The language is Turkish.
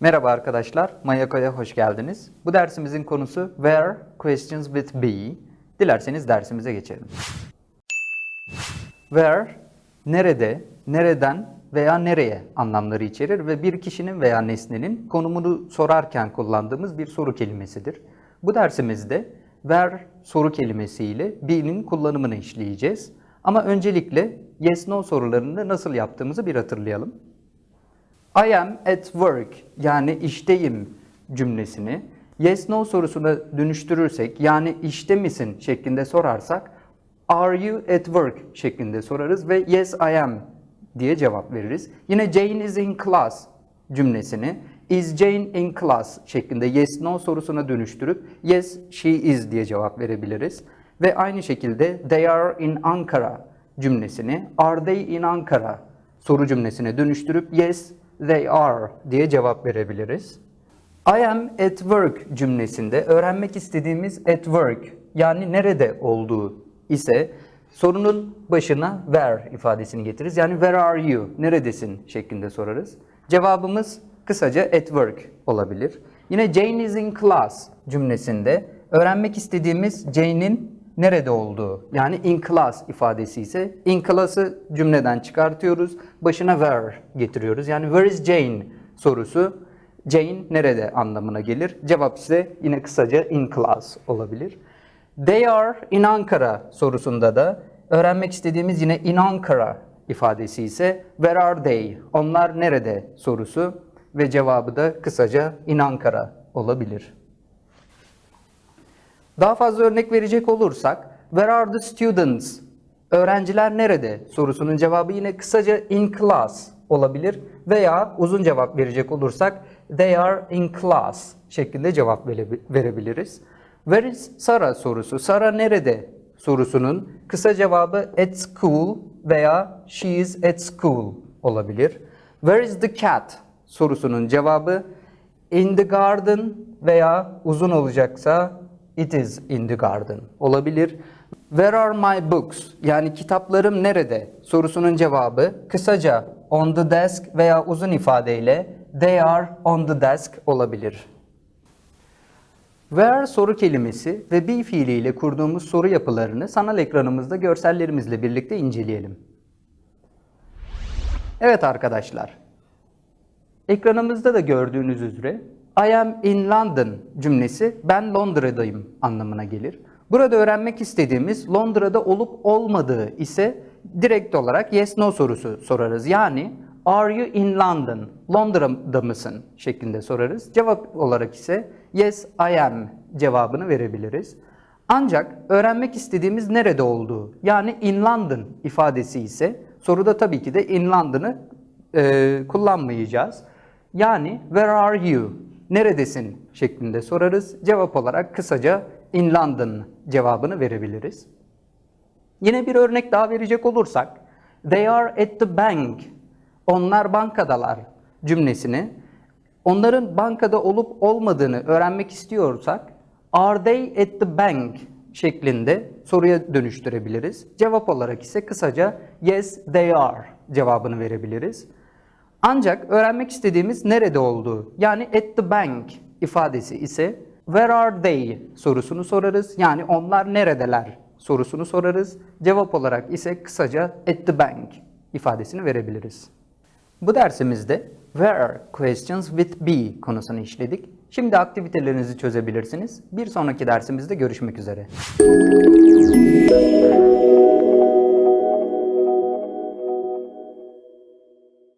Merhaba arkadaşlar, Mayako'ya hoş geldiniz. Bu dersimizin konusu Where Questions with Be. Dilerseniz dersimize geçelim. Where, nerede, nereden veya nereye anlamları içerir ve bir kişinin veya nesnenin konumunu sorarken kullandığımız bir soru kelimesidir. Bu dersimizde where soru kelimesiyle be'nin kullanımını işleyeceğiz. Ama öncelikle yes no sorularını nasıl yaptığımızı bir hatırlayalım. I am at work yani işteyim cümlesini yes no sorusuna dönüştürürsek yani işte misin şeklinde sorarsak are you at work şeklinde sorarız ve yes I am diye cevap veririz. Yine Jane is in class cümlesini is Jane in class şeklinde yes no sorusuna dönüştürüp yes she is diye cevap verebiliriz. Ve aynı şekilde they are in Ankara cümlesini are they in Ankara soru cümlesine dönüştürüp yes they are diye cevap verebiliriz. I am at work cümlesinde öğrenmek istediğimiz at work yani nerede olduğu ise sorunun başına where ifadesini getiririz. Yani where are you? Neredesin şeklinde sorarız. Cevabımız kısaca at work olabilir. Yine Jane is in class cümlesinde öğrenmek istediğimiz Jane'in nerede olduğu yani in class ifadesi ise in class'ı cümleden çıkartıyoruz. Başına where getiriyoruz. Yani where is Jane sorusu Jane nerede anlamına gelir. Cevap ise yine kısaca in class olabilir. They are in Ankara sorusunda da öğrenmek istediğimiz yine in Ankara ifadesi ise where are they? Onlar nerede sorusu ve cevabı da kısaca in Ankara olabilir. Daha fazla örnek verecek olursak, where are the students? Öğrenciler nerede? sorusunun cevabı yine kısaca in class olabilir veya uzun cevap verecek olursak they are in class şeklinde cevap vere- verebiliriz. Where is Sarah sorusu, Sarah nerede sorusunun kısa cevabı at school veya she is at school olabilir. Where is the cat sorusunun cevabı in the garden veya uzun olacaksa it is in the garden olabilir. Where are my books? Yani kitaplarım nerede? sorusunun cevabı kısaca on the desk veya uzun ifadeyle they are on the desk olabilir. Where soru kelimesi ve be fiiliyle kurduğumuz soru yapılarını sanal ekranımızda görsellerimizle birlikte inceleyelim. Evet arkadaşlar, Ekranımızda da gördüğünüz üzere I am in London cümlesi ben Londra'dayım anlamına gelir. Burada öğrenmek istediğimiz Londra'da olup olmadığı ise direkt olarak yes no sorusu sorarız. Yani are you in London? Londra'da mısın? şeklinde sorarız. Cevap olarak ise yes I am cevabını verebiliriz. Ancak öğrenmek istediğimiz nerede olduğu yani in London ifadesi ise soruda tabii ki de in London'ı e, kullanmayacağız. Yani where are you? Neredesin? şeklinde sorarız. Cevap olarak kısaca in London cevabını verebiliriz. Yine bir örnek daha verecek olursak they are at the bank. Onlar bankadalar cümlesini onların bankada olup olmadığını öğrenmek istiyorsak are they at the bank şeklinde soruya dönüştürebiliriz. Cevap olarak ise kısaca yes they are cevabını verebiliriz. Ancak öğrenmek istediğimiz nerede olduğu yani at the bank ifadesi ise where are they sorusunu sorarız. Yani onlar neredeler sorusunu sorarız. Cevap olarak ise kısaca at the bank ifadesini verebiliriz. Bu dersimizde where questions with be konusunu işledik. Şimdi aktivitelerinizi çözebilirsiniz. Bir sonraki dersimizde görüşmek üzere.